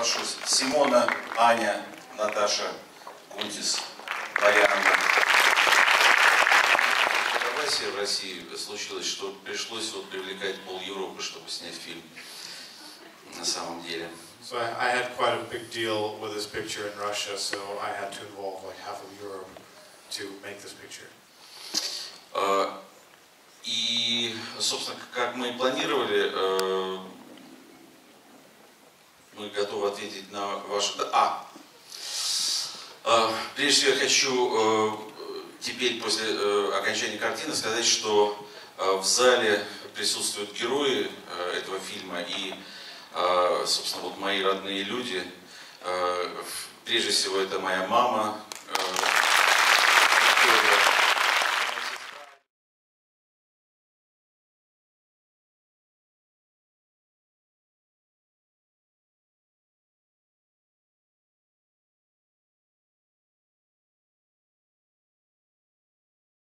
прошу Симона, Аня, Наташа, Марьяна. Согласие в России случилось, что пришлось вот привлекать пол Европы, чтобы снять фильм на самом деле. So I, I had quite a big deal with this picture in Russia, so I had to involve like half of Europe to make this picture. Э, И, собственно, как мы и планировали, э, мы готовы ответить на ваши... А, Э, прежде всего я хочу э, теперь после э, окончания картины сказать, что э, в зале присутствуют герои этого фильма и, собственно, вот мои родные люди. Прежде всего это моя мама,